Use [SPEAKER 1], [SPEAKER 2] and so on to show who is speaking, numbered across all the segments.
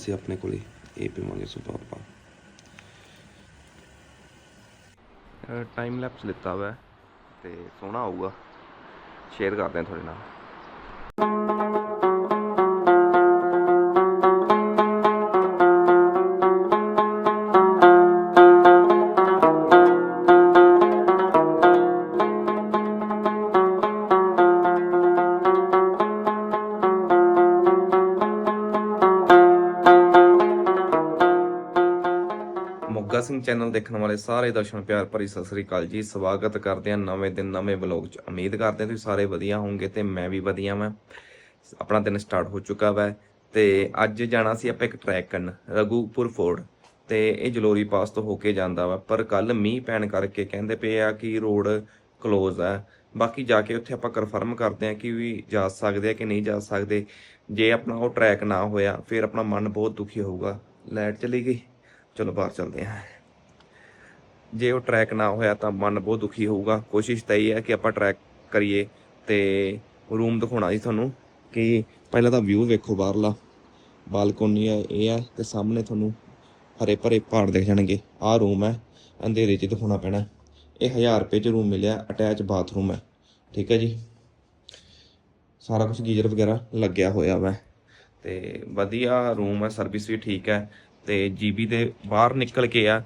[SPEAKER 1] ਸੀ ਆਪਣੇ ਕੋਲੇ ਇਹ ਪੀਵਾਂਗੇ ਸੁਬਾ ਆਪਾਂ ਟਾਈਮ ਲੈਪਸ ਲਿੱਤਾ ਵਾ ਤੇ ਸੋਹਣਾ ਆਊਗਾ। ਸ਼ੇਅਰ ਕਰਦੇ ਹਾਂ ਤੁਹਾਡੇ ਨਾਲ। ਮੋਗਾ ਚੈਨਲ ਦੇਖਣ ਵਾਲੇ ਸਾਰੇ ਦਰਸ਼ਕਾਂ ਪਿਆਰ ਭਰੀ ਸਤਿ ਸ੍ਰੀ ਅਕਾਲ ਜੀ। ਸਵਾਗਤ ਕਰਦੇ ਹਾਂ ਨਵੇਂ ਦਿਨ ਨਵੇਂ ਵਲੌਗ 'ਚ। ਉਮੀਦ ਕਰਦੇ ਹਾਂ ਤੁਸੀਂ ਸਾਰੇ ਵਧੀਆ ਹੋਵੋਗੇ ਤੇ ਮੈਂ ਵੀ ਵਧੀਆ ਵਾਂ। ਆਪਣਾ ਦਿਨ ਸਟਾਰਟ ਹੋ ਚੁੱਕਾ ਵਾ ਤੇ ਅੱਜ ਜਾਣਾ ਸੀ ਆਪਾਂ ਇੱਕ ਟਰੈਕ ਕਰਨ, ਰਘੂਪੁਰ ਫੋਰਡ। ਤੇ ਇਹ ਜਲੋਰੀ ਪਾਸ ਤੋਂ ਹੋ ਕੇ ਜਾਂਦਾ ਵਾ, ਪਰ ਕੱਲ ਮੀਂਹ ਪੈਣ ਕਰਕੇ ਕਹਿੰਦੇ ਪਏ ਆ ਕਿ ਰੋਡ ਕਲੋਜ਼ ਆ। ਬਾਕੀ ਜਾ ਕੇ ਉੱਥੇ ਆਪਾਂ ਕਨਫਰਮ ਕਰਦੇ ਆ ਕਿ ਵੀ ਜਾ ਸਕਦੇ ਆ ਕਿ ਨਹੀਂ ਜਾ ਸਕਦੇ। ਜੇ ਆਪਣਾ ਉਹ ਟਰੈਕ ਨਾ ਹੋਇਆ, ਫਿਰ ਆਪਣਾ ਮਨ ਬਹੁਤ ਦੁਖੀ ਹੋਊਗਾ। ਲਾਈਟ ਚਲੀ ਗਈ। ਚਲੋ ਬਾਹਰ ਚੱਲਦੇ ਹਾਂ। ਜੇ ਉਹ ਟਰੈਕ ਨਾ ਹੋਇਆ ਤਾਂ ਮਨ ਬਹੁਤ ਦੁਖੀ ਹੋਊਗਾ। ਕੋਸ਼ਿਸ਼ ਤਾਂ ਇਹ ਹੈ ਕਿ ਆਪਾਂ ਟਰੈਕ ਕਰੀਏ ਤੇ ਰੂਮ ਦਿਖਾਉਣਾ ਜੀ ਤੁਹਾਨੂੰ ਕਿ ਪਹਿਲਾਂ ਤਾਂ ਵਿਊ ਵੇਖੋ ਬਾਹਰਲਾ। ਬਾਲਕੋਨੀ ਹੈ, ਇਹ ਹੈ ਤੇ ਸਾਹਮਣੇ ਤੁਹਾਨੂੰ ਹਰੇ ਭਰੇ ਪਹਾੜ ਦਿਖ ਜਾਣਗੇ। ਆਹ ਰੂਮ ਹੈ, ਅੰਧੇਰੇ 'ਚ ਦਿਖਾਉਣਾ ਪੈਣਾ। ਇਹ 1000 ਰੁਪਏ 'ਚ ਰੂਮ ਮਿਲਿਆ ਅਟੈਚ ਬਾਥਰੂਮ ਹੈ। ਠੀਕ ਹੈ ਜੀ। ਸਾਰਾ ਕੁਝ ਗੀਜ਼ਰ ਵਗੈਰਾ ਲੱਗਿਆ ਹੋਇਆ ਵਾ। ਤੇ ਵਧੀਆ ਰੂਮ ਹੈ ਸਰਵਿਸ ਵੀ ਠੀਕ ਹੈ। ਤੇ ਜੀਬੀ ਦੇ ਬਾਹਰ ਨਿਕਲ ਕੇ ਆ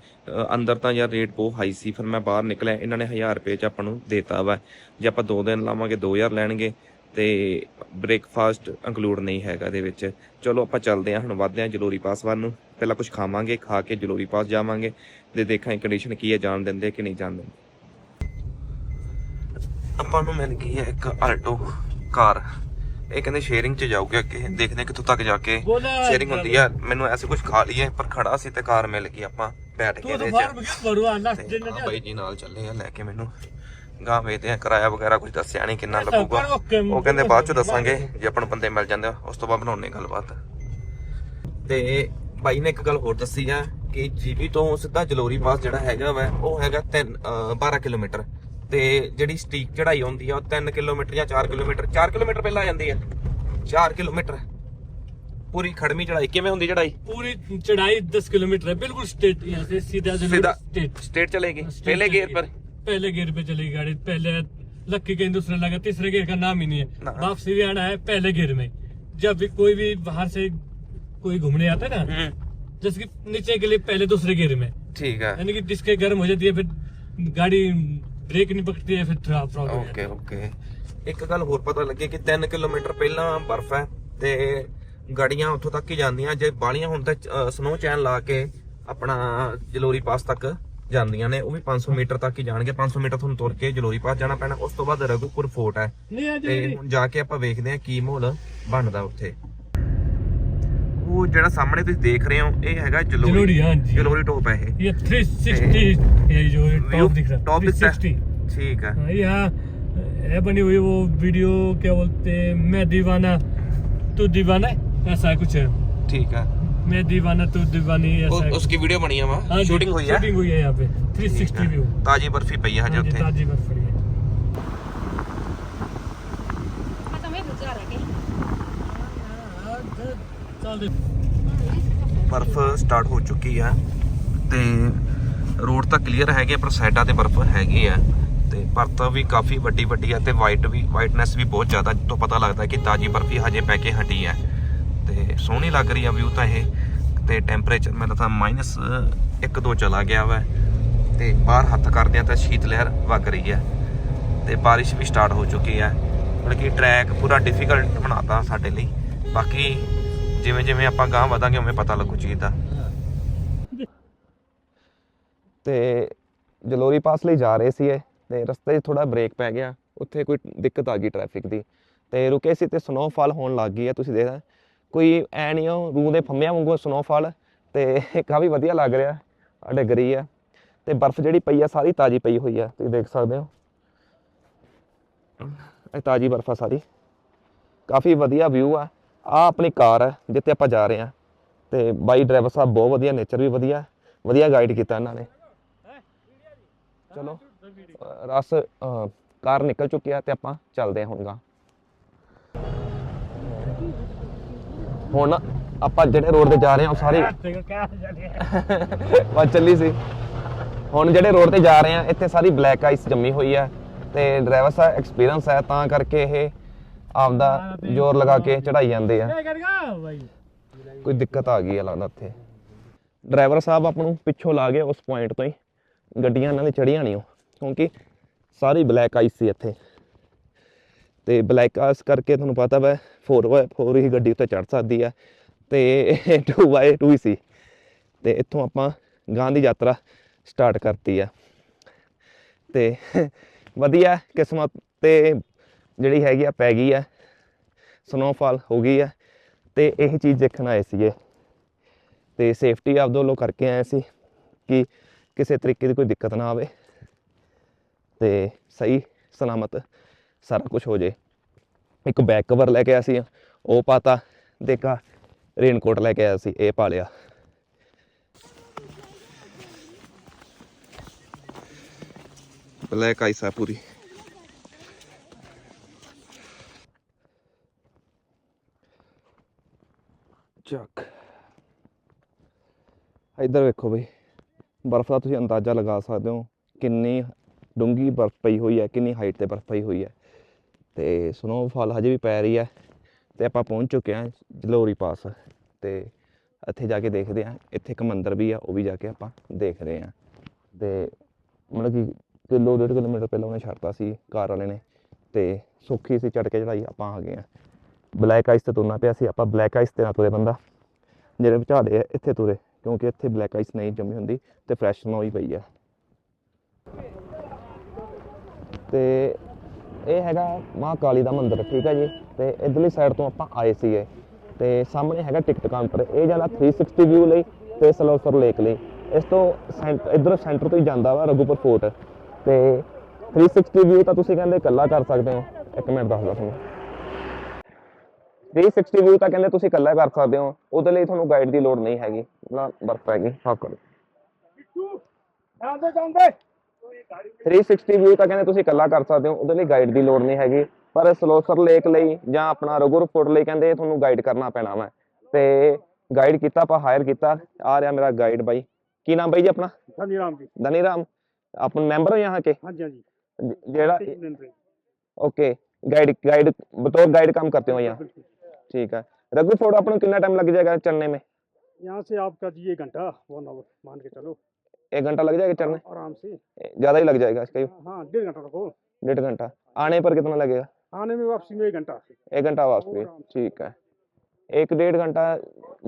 [SPEAKER 1] ਅੰਦਰ ਤਾਂ ਯਾਰ ਰੇਟ ਬਹੁਤ ਹਾਈ ਸੀ, ਫਿਰ ਮੈਂ ਬਾਹਰ ਨਿਕਲਿਆ, ਇਹਨਾਂ ਨੇ 1000 ਰੁਪਏ ਚ ਆਪਾਂ ਨੂੰ ਦੇਤਾ ਵਾ। ਜੇ ਆਪਾਂ 2 ਦਿਨ ਲਾਵਾਂਗੇ 2000 ਲੈਣਗੇ, ਤੇ ਬ੍ਰੇਕਫਾਸਟ ਇਨਕਲੂਡ ਨਹੀਂ ਹੈਗਾ ਇਹਦੇ ਵਿੱਚ। ਚਲੋ ਆਪਾਂ ਚੱਲਦੇ ਹਾਂ, ਹੁਣ ਵੱਧਦੇ ਹਾਂ ਜਲੋਰੀ ਪਾਸ ਵੱਲ ਨੂੰ। ਪਹਿਲਾਂ ਕੁਝ ਖਾਵਾਂਗੇ, ਖਾ ਕੇ ਜਲੋਰੀ ਪਾਸ ਜਾਵਾਂਗੇ, ਤੇ ਦੇਖਾਂ ਕੰਡੀਸ਼ਨ ਕੀ ਹੈ ਜਾਣ ਦਿੰਦੇ ਕਿ ਨਹੀਂ ਜਾਣ ਦਿੰਦੇ। ਆਪਾਂ ਨੂੰ ਮਿਲ ਗਈ ਹੈ ਇੱਕ ਆਲਟੋ ਕਾਰ ਇਹ ਕਹਿੰਦੇ ਸ਼ੇਅਰਿੰਗ ਚ ਜਾਊਗੇ ਅੱਗੇ ਦੇਖਦੇ ਕਿੱਥੋਂ ਤੱਕ ਜਾ ਕੇ ਸ਼ੇਅਰਿੰਗ ਹੁੰਦੀ ਆ। ਮੈਨੂੰ ਐਸੇ ਕੁਝ ਖਾ ਲਈਏ ਪਰ ਖੜਾ ਸੀ ਤੇ ਕਾਰ ਮਿਲ ਗਈ ਆਪਾਂ ਬੈਠ ਕੇ ਇਹਦੇ ਚ। ਬਾਈ ਜੀ ਨਾਲ ਚੱਲੇ ਆ ਲੈ ਕੇ ਮੈਨੂੰ ਗਾਂ ਵੇਚਦੇ ਆ ਕਿਰਾਇਆ ਵਗੈਰਾ ਕੁਝ ਦੱਸਿਆ ਨਹੀਂ ਕਿੰਨਾ ਲੱਗੂਗਾ। ਉਹ ਕਹਿੰਦੇ ਬਾਅਦ ਚ ਦੱਸਾਂਗੇ ਜੇ ਆਪਾਂ ਨੂੰ ਬੰਦੇ ਮਿਲ ਜਾਂਦੇ ਉਸ ਤੋਂ ਬਾਅਦ ਬਣਾਉਣੇ ਗੱਲਬਾਤ। ਤੇ ਬਾਈ ਨੇ ਇੱਕ ਗੱਲ ਹੋਰ ਦੱਸੀ ਆ ਕਿ ਜੀਬੀ ਤੋਂ ਸਿੱਧਾ ਜਲੋਰੀ ਪਾਸ ਜਿਹੜਾ ਹੈਗਾ ਵਾ ਉਹ ਹੈਗਾ 3 12 ਕਿਲੋਮੀਟਰ। ਤੇ ਜਿਹੜੀ ਸਟੀਕ ਚੜਾਈ ਹੁੰਦੀ ਆ ਉਹ 3 ਕਿਲੋਮੀਟਰ ਜਾਂ 4 ਕਿਲੋਮੀਟਰ 4 ਕਿਲੋਮੀਟਰ ਪਹਿਲਾਂ ਆ ਜਾਂਦੀ ਆ 4 ਕਿਲੋਮੀਟਰ ਪੂਰੀ ਖੜਮੀ ਚੜਾਈ ਕਿਵੇਂ ਹੁੰਦੀ ਚੜਾਈ
[SPEAKER 2] पूरी चढ़ाई दस किलोमीटर है बिल्कुल स्ट्रेट यहाँ से सीधा
[SPEAKER 1] सीधा
[SPEAKER 2] स्ट्रेट
[SPEAKER 1] ਸਟੇਟ ਚਲੇਗੀ ਪਹਿਲੇ ਗੇਅਰ ਪਰ
[SPEAKER 2] पहले गियर पे चलेगी गाड़ी पहले लक्की के दूसरे लगा तीसरे गियर का नाम ही नहीं
[SPEAKER 1] ना।
[SPEAKER 2] है वापसी भी आना है पहले गियर में जब भी कोई भी बाहर से कोई घूमने आता है ना जैसे कि नीचे के लिए पहले दूसरे गियर में
[SPEAKER 1] ਠੀਕ ਆ
[SPEAKER 2] यानी कि डिस्कें गर्म हो जाती है फिर गाड़ी ਬ੍ਰੇਕ ਨਹੀਂ ਪਕੜਦੀ ਹੈ ਫਿਰ ਖਰਾਬ ਫਰਾਬ ਹੋ
[SPEAKER 1] ਓਕੇ ਓਕੇ ਇੱਕ ਗੱਲ ਹੋਰ ਪਤਾ ਲੱਗੀ ਕਿ 3 ਕਿਲੋਮੀਟਰ ਪਹਿਲਾਂ ਬਰਫ਼ ਹੈ ਤੇ ਗਾੜੀਆਂ ਉੱਥੋਂ ਤੱਕ ਹੀ ਜਾਂਦੀਆਂ। ਜੇ ਬਾਲੀਆਂ ਹੁਣ ਤਾਂ ਸਨੋ ਚੈਨ ਲਾ ਕੇ ਆਪਣਾ ਜਲੋਰੀ ਪਾਸ ਤੱਕ ਜਾਂਦੀਆਂ ਨੇ। ਉਹ ਵੀ 500 ਮੀਟਰ ਤੱਕ ਹੀ ਜਾਣਗੇ। 500 ਮੀਟਰ ਤੁਹਾਨੂੰ ਤੁਰ ਕੇ ਜਲੋਰੀ ਪਾਸ ਜਾਣਾ ਪੈਣਾ। ਉਸ ਤੋਂ ਬਾਅਦ ਰਘੂਪੁਰ ਫੋਰਟ ਹੈ। ਤੇ ਹੁਣ ਜਾ ਕੇ ਆਪਾਂ ਵੇਖਦੇ ਹਾਂ ਕੀ ਮਾਹੌਲ ਬਣਦਾ ਉੱਥੇ। ਉਹ ਜਿਹੜਾ ਸਾਹਮਣੇ ਤੁਸੀਂ ਦੇਖ ਰਹੇ ਹੋ ਇਹ ਹੈਗਾ ਜਲੋਰੀ। ਜਲੋਰੀ ਟੋਪ ਹੈ ਇਹ।
[SPEAKER 2] 360 टॉप दिख रहा है।
[SPEAKER 1] ठीक है।
[SPEAKER 2] हाँ, यहाँ बनी हुई वो वीडियो क्या बोलते मैं दीवाना तू दीवाना ऐसा है।
[SPEAKER 1] कुछ ठीक है।
[SPEAKER 2] मैं दीवाना तू दीवानी ऐसा उ,
[SPEAKER 1] उसकी वीडियो बनी है वहाँ।
[SPEAKER 2] हाँ
[SPEAKER 1] शूटिंग हुई है?
[SPEAKER 2] शूटिंग हुई है यहाँ पे। 360 व्यू
[SPEAKER 1] ताजी बर्फ़ी पई है
[SPEAKER 2] हाँ जो ताजी बर्फ़ी
[SPEAKER 1] बर्फ़ स्टार्ट हो चुकी है। तो ਰੋਡ ਤਾਂ ਕਲੀਅਰ ਹੈਗੇ ਪਰ ਸਾਈਡਾਂ ਤੇ ਬਰਫ਼ ਹੈਗੀ ਆ। ਤੇ ਪਰਤ ਵੀ ਕਾਫੀ ਵੱਡੀ ਵੱਡੀ ਆ ਤੇ ਵਾਈਟ ਵੀ ਵਾਈਟਨੈਸ ਵੀ ਬਹੁਤ ਜ਼ਿਆਦਾ ਤੋਂ ਪਤਾ ਲੱਗਦਾ ਕਿ ਤਾਜੀ ਬਰਫੀ ਹਜੇ ਪੈ ਕੇ ਹਟੀ ਆ। ਤੇ ਸੋਹਣੀ ਲੱਗ ਰਹੀ ਆ ਵਿਊ ਤਾਂ ਇਹ। ਤੇ ਟੈਂਪਰੇਚਰ ਮੇਰਾ ਤਾਂ ਮਾਈਨਸ 1-2 ਚਲਾ ਗਿਆ ਵਾ। ਤੇ ਬਾਹਰ ਹੱਥ ਕਰਦੇ ਆ ਤਾਂ ਸ਼ੀਤ ਲਹਿਰ ਵਗ ਰਹੀ ਆ। ਤੇ ਬਾਰਿਸ਼ ਵੀ ਸਟਾਰਟ ਹੋ ਚੁੱਕੀ ਆ। ਮਤਲਬ ਕਿ ਟਰੈਕ ਪੂਰਾ ਡਿਫਿਕਲਟ ਬਣਾਤਾ ਸਾਡੇ ਲਈ। ਬਾਕੀ ਜਿਵੇਂ ਜਿਵੇਂ ਆਪਾਂ ਗਾਂ ਵਧਾਂਗੇ, ਉਵੇਂ ਪਤਾ ਲੱਗੂ ਚੀਜ਼ ਦਾ। ਤੇ ਜਲੋਰੀ ਪਾਸ ਲਈ ਜਾ ਰਹੇ ਸੀ ਇਹ ਤੇ ਰਸਤੇ 'ਚ ਥੋੜਾ ਬ੍ਰੇਕ ਪੈ ਗਿਆ। ਉੱਥੇ ਕੋਈ ਦਿੱਕਤ ਆ ਗਈ ਟ੍ਰੈਫਿਕ ਦੀ। ਤੇ ਰੁਕੇ ਸੀ ਤੇ ਸਨੋਫਾਲ ਹੋਣ ਲੱਗ ਗਈ ਹੈ ਤੁਸੀਂ ਦੇਖਦਾ ਕੋਈ ਐ ਨਹੀਂ ਉਹ ਰੂ ਦੇ ਫੰਮਿਆਂ ਵਾਂਗੂ ਸਨੋਫਾਲ ਤੇ ਕਾਫੀ ਵਧੀਆ ਲੱਗ ਰਿਹਾ ਆ ਡਿੱਗ ਰਹੀ ਆ। ਤੇ ਬਰਫ਼ ਜਿਹੜੀ ਪਈ ਆ, ਸਾਰੀ ਤਾਜੀ ਪਈ ਹੋਈ ਆ, ਤੁਸੀਂ ਦੇਖ ਸਕਦੇ ਹੋ। ਇਹ ਤਾਜੀ ਬਰਫ਼ ਆ ਸਾਰੀ। ਕਾਫੀ ਵਧੀਆ ਵਿਊ ਆ। ਆ ਆਪਣੀ ਕਾਰ ਹੈ ਜਿੱਥੇ ਆਪਾਂ ਜਾ ਰਹੇ ਆ। ਤੇ ਬਾਈ ਡਰਾਈਵਰ ਸਾਹਿਬ ਬਹੁਤ ਵਧੀਆ ਨੇਚਰ ਵੀ ਵਧੀਆ ਵਧੀਆ ਗਾਈਡ ਕੀਤਾ ਇਹਨਾਂ ਨੇ। ਚਲੋ ਰਸ ਕਾਰ ਨਿਕਲ ਚੁੱਕੀ ਆ ਤੇ ਆਪਾਂ ਚੱਲਦੇ ਹਾਂ ਹੁਣ ਗਾ। ਹੁਣ ਆਪਾਂ ਜਿਹੜੇ ਰੋਡ ਤੇ ਜਾ ਰਹੇ ਹਾਂ ਉਹ ਸਾਰੇ ਬਸ ਚੱਲੀ ਸੀ। ਹੁਣ ਜਿਹੜੇ ਰੋਡ ਤੇ ਜਾ ਰਹੇ ਆ ਇੱਥੇ ਸਾਰੀ ਬਲੈਕ ਆਈਸ ਜੰਮੀ ਹੋਈ ਹੈ ਤੇ ਡਰਾਈਵਰ ਦਾ ਐਕਸਪੀਰੀਅੰਸ ਹੈ ਤਾਂ ਕਰਕੇ ਇਹ ਆਪਦਾ ਜ਼ੋਰ ਲਗਾ ਕੇ ਚੜਾਈ ਜਾਂਦੇ ਆ। ਕੋਈ ਦਿੱਕਤ ਆ ਗਈ ਹੈ ਲੱਗਦਾ ਇੱਥੇ। ਡਰਾਈਵਰ ਸਾਹਿਬ ਆਪ ਨੂੰ ਪਿੱਛੋਂ ਲਾ ਗਏ ਉਸ ਪੁਆਇੰਟ ਤੋਂ ਹੀ। ਗੱਡੀਆਂ ਇਹਨਾਂ ਦੇ ਚੜੀਆਂ ਨਹੀਂ ਉਹ, ਕਿਉਂਕਿ ਸਾਰੀ ਬਲੈਕ ਆਈਸ ਸੀ ਇੱਥੇ। ਤੇ ਬਲੈਕ ਆਈਸ ਕਰਕੇ ਤੁਹਾਨੂੰ ਪਤਾ ਵਾ 4x4 ਹੀ ਗੱਡੀ ਉੱਤੇ ਚੜ ਸਕਦੀ ਆ, ਤੇ ਇਹ 2x2 ਹੀ ਸੀ। ਤੇ ਇੱਥੋਂ ਆਪਾਂ ਗਾਂ ਦੀ ਯਾਤਰਾ ਸਟਾਰਟ ਕਰਤੀ ਆ। ਤੇ ਵਧੀਆ ਕਿਸਮਤ ਤੇ ਜਿਹੜੀ ਹੈਗੀ ਆ, ਪੈ ਗਈ ਆ। ਸਨੋਫਾਲ ਹੋ ਗਈ ਆ, ਤੇ ਇਹ ਚੀਜ਼ ਦੇਖਣ ਆਏ ਸੀਗੇ। ਤੇ ਸੇਫਟੀ ਆਪਦੇ ਵੱਲੋਂ ਕਰਕੇ ਆਏ ਸੀ ਕਿ ਕਿਸੇ ਤਰੀਕੇ ਦੀ ਕੋਈ ਦਿੱਕਤ ਨਾ ਆਵੇ ਤੇ ਸਹੀ ਸਲਾਮਤ ਸਾਰਾ ਕੁਝ ਹੋ ਜੇ। ਇੱਕ ਬੈਕ ਕਵਰ ਲੈ ਕੇ ਆਇਆ ਸੀ ਉਹ ਪਾਤਾ ਦੇਖਾ ਰੇਨਕੋਟ ਲੈ ਕੇ ਆਇਆ ਸੀ ਇਹ ਪਾ ਲਿਆ। ਬਲੈਕ ਆਈਸ ਆ ਪੂਰੀ। ਚੱਕ। ਇੱਧਰ ਵੇਖੋ ਬਈ। ਬਰਫ਼ ਦਾ ਤੁਸੀਂ ਅੰਦਾਜ਼ਾ ਲਗਾ ਸਕਦੇ ਹੋ ਕਿੰਨੀ ਡੂੰਗੀ ਬਰਫ਼ ਪਈ ਹੋਈ ਹੈ, ਕਿੰਨੀ ਹਾਈਟ ਤੇ ਬਰਫ਼ ਪਈ ਹੋਈ ਹੈ। ਤੇ ਸਨੋਫਾਲ ਹਜੇ ਵੀ ਪੈ ਰਹੀ ਹੈ ਤੇ ਆਪਾਂ ਪਹੁੰਚ ਚੁੱਕੇ ਹਾਂ ਜਲੋਰੀ ਪਾਸ ਤੇ ਇੱਥੇ ਜਾ ਕੇ ਦੇਖਦੇ ਹਾਂ, ਇੱਥੇ ਇੱਕ ਮੰਦਿਰ ਵੀ ਆ, ਉਹ ਵੀ ਜਾ ਕੇ ਆਪਾਂ ਦੇਖਦੇ ਹਾਂ। ਤੇ ਮਤਲਬ ਕਿ ਕਿਲੋ, ਡੇਢ ਕਿਲੋਮੀਟਰ ਪਹਿਲਾਂ ਉਹਨੇ ਛੱਡਤਾ ਸੀ ਕਾਰ ਵਾਲੇ ਨੇ ਤੇ ਸੁੱਖੀ ਸੀ ਚੜ ਕੇ ਚੜਾਈ, ਆਪਾਂ ਆ ਗਏ ਹਾਂ। ਬਲੈਕ ਆਈਸ ਤੇ ਤੁਰਨਾ ਪਿਆ ਸੀ, ਆਪਾਂ ਬਲੈਕ ਆਈਸ ਤੇ ਨਾ ਤੁਰੇ ਬੰਦਾ, ਜਿਹੜੇ ਵਿਚਾਲੇ ਆ, ਇੱਥੇ ਤੁਰੇ। ਕਿਉਂਕਿ ਇੱਥੇ ਬਲੈਕ ਆਈਸ ਨਹੀਂ ਜੰਮੀ ਹੁੰਦੀ ਤੇ ਫਰੈਸ਼ ਸਨੋ ਹੀ ਪਈ ਆ। ਤੇ ਇਹ ਹੈਗਾ ਮਾਂ ਕਾਲੀ ਦਾ ਮੰਦਿਰ, ਠੀਕ ਹੈ ਜੀ? ਤੇ ਇਧਰਲੀ ਸਾਈਡ ਤੋਂ ਆਪਾਂ ਆਏ ਸੀਗੇ। ਤੇ ਸਾਹਮਣੇ ਹੈਗਾ ਟਿਕਟ ਕਾਊਂਟਰ ਇਹ ਜਾਂਦਾ 360 ਵਿਊ ਲਈ ਤੇ ਸਲੋਸਰ ਲੇਕ ਲਈ। ਇਸ ਤੋਂ ਇਧਰ ਸੈਂਟਰ ਤੋਂ ਹੀ ਜਾਂਦਾ ਵਾ ਰਘੂਪੁਰ ਫੋਰਟ ਤੇ 360 ਵਿਊ ਤਾਂ ਤੁਸੀਂ ਕਹਿੰਦੇ ਇਕੱਲਾ ਕਰ ਸਕਦੇ ਹੋ। ਇੱਕ ਮਿੰਟ ਦੱਸਦਾ ਤੁਹਾਨੂੰ। 360 ਵਿਊ ਤਾਂ ਕਹਿੰਦੇ ਤੁਸੀਂ ਇਕੱਲਾ ਕਰ ਸਕਦੇ ਹੋ ਉਹਦੇ ਲਈ ਤੁਹਾਨੂੰ ਗਾਈਡ ਦੀ ਲੋੜ ਨਹੀਂ ਹੈਗੀ ਨਾ ਬਰਫ ਹੈਗੀ ਸਾਫ ਕਰੋ 360 ਵਿਊ ਤਾਂ ਕਹਿੰਦੇ ਤੁਸੀਂ ਇਕੱਲਾ ਕਰ ਸਕਦੇ ਹੋ ਉਹਦੇ ਲਈ ਗਾਈਡ ਦੀ ਲੋੜ ਨਹੀਂ ਹੈਗੀ ਪਰ ਸਲੋਸਰ ਲੇਕ ਲਈ ਜਾਂ ਆਪਣਾ ਰਘੁਰ ਫੋਰਟ ਲਈ ਕਹਿੰਦੇ ਤੁਹਾਨੂੰ ਗਾਈਡ ਕਰਨਾ ਪੈਣਾ ਵਾ ਤੇ ਗਾਈਡ ਕੀਤਾ ਆਪਾਂ ਹਾਇਰ ਕੀਤਾ ਆ ਰਿਹਾ ਮੇਰਾ ਗਾਈਡ ਬਾਈ ਕੀ ਨਾਮ ਬਾਈ ਜੀ ਆਪਣਾ
[SPEAKER 2] धनी राम जी
[SPEAKER 1] धनी राम आप मेंबर हो यहाँ के
[SPEAKER 2] हाँ जी हाँ जी
[SPEAKER 1] ज- जेड़ा
[SPEAKER 2] तीन दिन से
[SPEAKER 1] ओके गाइड गाइड बतौर गाइड काम करते हो यहाँ
[SPEAKER 2] बिल्कुल।
[SPEAKER 1] ठीक है रघु फोर्ट अपन कितना टाइम लग जाएगा चढ़ने में
[SPEAKER 2] यहाँ से आपका जी एक घंटा वन आवर मान के चलो
[SPEAKER 1] एक घंटा लग जाएगा चढ़ने
[SPEAKER 2] आराम से
[SPEAKER 1] ज़्यादा ही लग जाएगा इसका
[SPEAKER 2] हाँ डेढ़ घंटा रखो
[SPEAKER 1] डेढ़ घंटा आने पर कितना लगेगा
[SPEAKER 2] आने में वापसी में एक घंटा
[SPEAKER 1] एक घंटा वापस भी ठीक है ਇੱਕ ਡੇਢ ਘੰਟਾ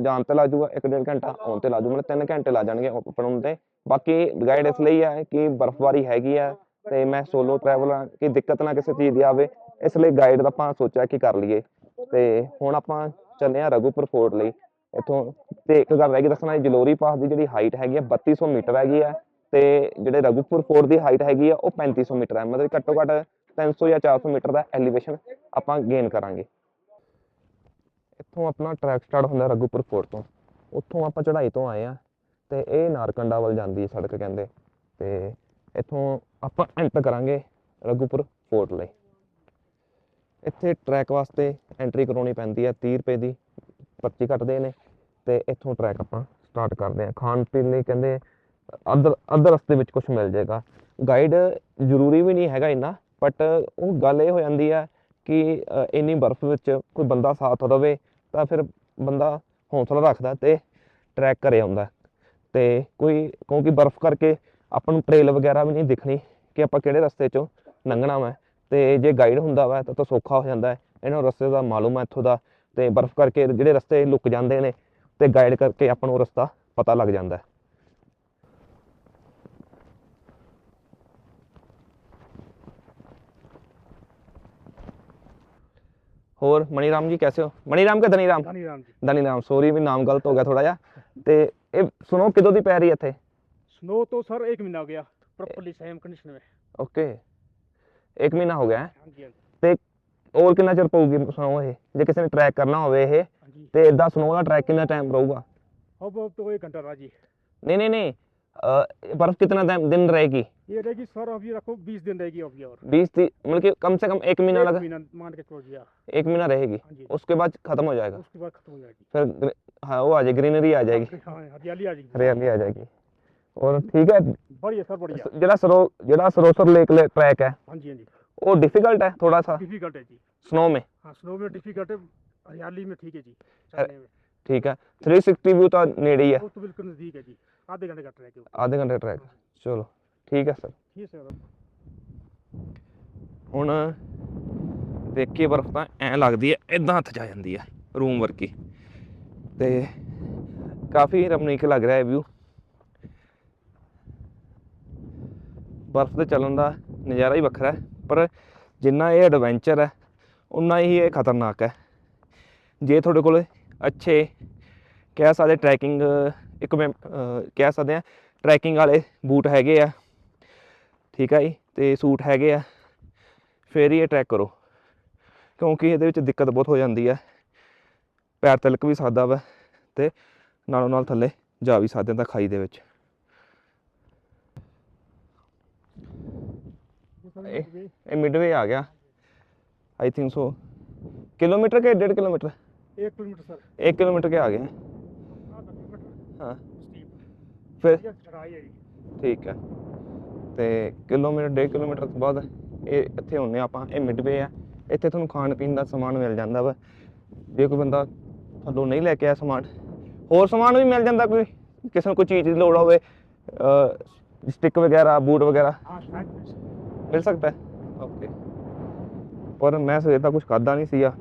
[SPEAKER 1] ਜਾਣ ਤੇ ਲਾ ਜੂਗਾ ਇੱਕ ਡੇਢ ਘੰਟਾ ਆਉਣ ਤੇ ਲਾ ਜੂ ਮਤਲਬ ਤਿੰਨ ਘੰਟੇ ਲਾ ਜਾਣਗੇ ਉੱਪਰ ਨੂੰ ਤੇ ਬਾਕੀ ਗਾਈਡ ਇਸ ਲਈ ਹੈ ਕਿ ਬਰਫ਼ਬਾਰੀ ਹੈਗੀ ਆ ਤੇ ਮੈਂ ਸੋਲੋ ਟਰੈਵਲ ਆ ਕਿ ਦਿੱਕਤ ਨਾ ਕਿਸੇ ਚੀਜ਼ ਦੀ ਆਵੇ ਇਸ ਲਈ ਗਾਈਡ ਦਾ ਆਪਾਂ ਸੋਚਿਆ ਕਿ ਕਰ ਲਈਏ ਤੇ ਹੁਣ ਆਪਾਂ ਚੱਲੇ ਆ ਰਘੂਪੁਰ ਫੋਰਟ ਲਈ। ਇੱਥੋਂ ਤੇ ਇੱਕ ਗੱਲ ਰਹਿ ਗਈ ਦੱਸਣਾ ਜਲੋਰੀ ਪਾਸ ਦੀ ਜਿਹੜੀ ਹਾਈਟ ਹੈਗੀ ਆ 3200 ਮੀਟਰ ਹੈਗੀ ਆ ਤੇ ਜਿਹੜੇ ਰਘੂਪੁਰ ਫੋਰਟ ਦੀ ਹਾਈਟ ਹੈਗੀ ਆ ਉਹ 3500 ਮੀਟਰ ਹੈ ਮਤਲਬ ਘੱਟੋ ਘੱਟ 300 ਜਾਂ 400 ਮੀਟਰ ਦਾ ਐਲੀਵੇਸ਼ਨ ਆਪਾਂ ਗੇਨ ਕਰਾਂਗੇ। ਇੱਥੋਂ ਆਪਣਾ ਟਰੈਕ ਸਟਾਰਟ ਹੁੰਦਾ ਰਘੂਪੁਰ ਫੋਰਟ ਤੋਂ। ਉੱਥੋਂ ਆਪਾਂ ਚੜ੍ਹਾਈ ਤੋਂ ਆਏ ਆ ਤੇ ਇਹ ਨਾਰਕੰਡਾ ਵੱਲ ਜਾਂਦੀ ਹੈ ਸੜਕ ਕਹਿੰਦੇ। ਤੇ ਇੱਥੋਂ ਆਪਾਂ ਐਂਟਰ ਕਰਾਂਗੇ ਰਘੂਪੁਰ ਫੋਰਟ ਲਈ। ਇੱਥੇ ਟਰੈਕ ਵਾਸਤੇ ਐਂਟਰੀ ਕਰਾਉਣੀ ਪੈਂਦੀ ਹੈ 30 ਰੁਪਏ ਦੀ ਪਰਚੀ ਕੱਟਦੇ ਨੇ ਤੇ ਇੱਥੋਂ ਟਰੈਕ ਆਪਾਂ ਸਟਾਰਟ ਕਰਦੇ ਹਾਂ। ਖਾਣ ਪੀਣ ਲਈ ਕਹਿੰਦੇ ਅੱਧ ਅੱਧ ਰਸਤੇ ਵਿੱਚ ਕੁਝ ਮਿਲ ਜਾਏਗਾ। ਗਾਈਡ ਜ਼ਰੂਰੀ ਵੀ ਨਹੀਂ ਹੈਗਾ ਇੰਨਾ ਬਟ ਉਹ ਗੱਲ ਇਹ ਹੋ ਜਾਂਦੀ ਹੈ ਕਿ ਇੰਨੀ ਬਰਫ਼ ਵਿੱਚ ਕੋਈ ਬੰਦਾ ਸਾਥ ਰਵੇ ਤਾਂ ਫਿਰ ਬੰਦਾ ਹੌਸਲਾ ਰੱਖਦਾ ਤੇ ਟਰੈਕ ਕਰੇ ਆਉਂਦਾ। ਤੇ ਕੋਈ, ਕਿਉਂਕਿ ਬਰਫ਼ ਕਰਕੇ ਆਪਾਂ ਨੂੰ ਟ੍ਰੇਲ ਵਗੈਰਾ ਵੀ ਨਹੀਂ ਦਿਖਣੀ ਕਿ ਆਪਾਂ ਕਿਹੜੇ ਰਸਤੇ ਚੋਂ ਲੰਘਣਾ ਵਾ। ਤੇ ਜੇ ਗਾਈਡ ਹੁੰਦਾ ਵਾ ਤਾਂ ਸੌਖਾ ਹੋ ਜਾਂਦਾ ਹੈ। ਇਹਨਾਂ ਰਸਤੇ ਦਾ ਮਾਲੂਮ ਹੈ ਇੱਥੋਂ ਦਾ ਤੇ ਬਰਫ਼ ਕਰਕੇ ਜਿਹੜੇ ਰਸਤੇ ਲੁੱਕ ਜਾਂਦੇ ਨੇ ਤੇ ਗਾਈਡ ਕਰਕੇ ਆਪਾਂ ਨੂੰ ਰਸਤਾ ਪਤਾ ਲੱਗ ਜਾਂਦਾ ਹੋਰ ਹੋਰ ਰਾਮ ਜੀ ਕੈਸੇ ਹੋ? ਮਣੀराम ਕੇ
[SPEAKER 2] ਧਨੀराम ਰਾਮ ਜੀ।
[SPEAKER 1] ਧਨੀराम ਸੌਰੀ ਵੀ ਨਾਮ ਗਲਤ ਹੋ ਗਿਆ ਥੋੜਾ ਜਿਹਾ। ਤੇ ਇਹ ਸੁਣੋ ਕਿਦੋਂ ਦੀ ਪੈ ਰਹੀ ਹੈ ਇੱਥੇ?
[SPEAKER 2] स्नो तो सर एक महीना हो गया प्रॉपरली सेम कंडीशन में
[SPEAKER 1] ओके एक महीना
[SPEAKER 2] हो गया है।
[SPEAKER 1] ਤੇ ਹੋਰ ਕਿੰਨਾ ਚਿਰ ਪਊਗੀ ਸਨੋ ਇਹ ਜੇ ਕਿਸੇ ਨੇ ਟਰੈਕ ਕਰਨਾ ਹੋਵੇ ਇਹ ਤੇ ਇਦਾਂ ਸਨੋ ਦਾ ਟਰੈਕ ਕਿੰਨਾ ਟਾਈਮ नहीं नहीं नहीं बर्फ़ कितना दिन रहेगी?
[SPEAKER 3] ये रहेगी सर अभी रखो बीस दिन रहेगी अभी और।
[SPEAKER 1] बीस मतलब कि कम से कम एक महीना लगा
[SPEAKER 3] मान के छोड़ दिया हाँ।
[SPEAKER 1] एक महीना रहेगी।
[SPEAKER 3] हाँ
[SPEAKER 1] उसके बाद खत्म हो जाएगा।
[SPEAKER 3] उसके बाद खत्म हो जाएगी।
[SPEAKER 1] फिर हाँ वो आ जाएगी ग्रीनरी आ जाएगी।
[SPEAKER 3] हाँ, हरियाली आ जाएगी।
[SPEAKER 1] हरियाली आ जाएगी। और ठीक है
[SPEAKER 3] बढ़िया सर बढ़िया
[SPEAKER 1] ਜਿਹੜਾ ਸਰੋ ਜਿਹੜਾ ਸਰੋਸਰ ਲੇਕ ट्रैक है
[SPEAKER 3] हाँ जी हाँ जी
[SPEAKER 1] वो डिफिकल्ट है थोड़ा सा
[SPEAKER 3] डिफिकल्ट है जी
[SPEAKER 1] स्नो में
[SPEAKER 3] हाँ स्नो में डिफिकल्ट है हरियाली में ठीक है जी चलने में
[SPEAKER 1] ठीक है 360 व्यू तो नेड़े ही है
[SPEAKER 3] वो तो बिल्कुल नजदीक है जी आधे घंटे का ट्रैक है वो।
[SPEAKER 1] आधे घंटे ट्रैक चलो ठीक है सर
[SPEAKER 3] ठीक है सर
[SPEAKER 1] ਹੁਣ ਦੇਖੀਏ ਬਰਫ਼ ਤਾਂ ਐਂ ਲੱਗਦੀ ਹੈ ਇਦਾਂ ਹੱਥ 'ਚ ਆ ਜਾਂਦੀ ਹੈ ਰੂਮ ਵਰਗੀ ਤੇ ਕਾਫੀ ਰਮਣੀਕ ਲੱਗ ਰਿਹਾ ਹੈ ਵਿਊ ਬਰਫ਼ ਤੇ ਚੱਲਣ ਦਾ ਨਜ਼ਾਰਾ ਹੀ ਵੱਖਰਾ ਹੈ, ਪਰ ਜਿੰਨਾ ਇਹ ਐਡਵੈਂਚਰ ਹੈ ਉਨਾ ਹੀ ਇਹ ਖਤਰਨਾਕ ਹੈ। ਜੇ ਤੁਹਾਡੇ ਕੋਲ ਅੱਛੇ ਕਹਿ ਸਕਦੇ ਟਰੈਕਿੰਗ ਇੱਕ ਕਹਿ ਸਕਦੇ ਆ ਟਰੈਕਿੰਗ ਵਾਲੇ ਬੂਟ ਹੈਗੇ ਆ, ਠੀਕ ਹੈ ਜੀ, ਤੇ ਸੂਟ ਹੈਗੇ ਆ, ਫੇਰ ਹੀ ਇਹ ਟਰੈਕ ਕਰੋ। ਕਿਉਂਕਿ ਇਹਦੇ ਵਿੱਚ ਦਿੱਕਤ ਬਹੁਤ ਹੋ ਜਾਂਦੀ ਹੈ ਪੈਰ ਤਿਲਕ ਵੀ ਸਕਦਾ ਵਾ ਤੇ ਨਾਲੋਂ ਨਾਲ ਥੱਲੇ ਜਾ ਵੀ ਸਕਦੇ ਤਾਂ ਖਾਈ ਦੇ ਵਿੱਚ।
[SPEAKER 3] ਇਹ
[SPEAKER 1] ਇਹ ਮਿਡਵੇ ਆ ਗਿਆ। ਆਈ ਥਿੰਕ ਸੋ ਕਿਲੋਮੀਟਰ ਕੇ 1.5 ਕਿਲੋਮੀਟਰ? 1 ਕਿਲੋਮੀਟਰ ਕੇ ਆ
[SPEAKER 3] ਗਏ।
[SPEAKER 1] ਹਾਂ। ਫਿਰ? ਠੀਕ ਹੈ। ਤੇ ਕਿਲੋਮੀਟਰ 1.5 ਕਿਲੋਮੀਟਰ ਤੋਂ ਬਾਅਦ ਇਹ ਇੱਥੇ ਹੁੰਨੇ ਆਪਾਂ। ਇਹ ਮਿਡਵੇ ਆ। ਇੱਥੇ ਤੁਹਾਨੂੰ ਖਾਣ ਪੀਣ ਦਾ ਸਮਾਨ ਮਿਲ ਜਾਂਦਾ ਵਾ। ਜੇ ਕੋਈ ਬੰਦਾ ਤੁਹਾਨੂੰ ਨਹੀਂ ਲੈ ਕੇ ਆਇਆ ਸਮਾਨ ਹੋਰ ਸਮਾਨ ਵੀ ਮਿਲ ਜਾਂਦਾ ਕੋਈ? ਕਿਸੇ ਨੂੰ ਕੋਈ ਚੀਜ਼ ਦੀ ਲੋੜ ਹੋਵੇ ਸਟਿਕ ਵਗੈਰਾ ਬੂਟ ਵਗੈਰਾ?
[SPEAKER 3] हाँ शायद
[SPEAKER 1] ਮਿਲ ਸਕਦਾ ਹੈ ਓਕੇ ਪਰ ਮੈਂ ਸਵੇਰ ਦਾ ਕੁਝ ਖਾਦਾ ਨਹੀਂ ਸੀਗਾ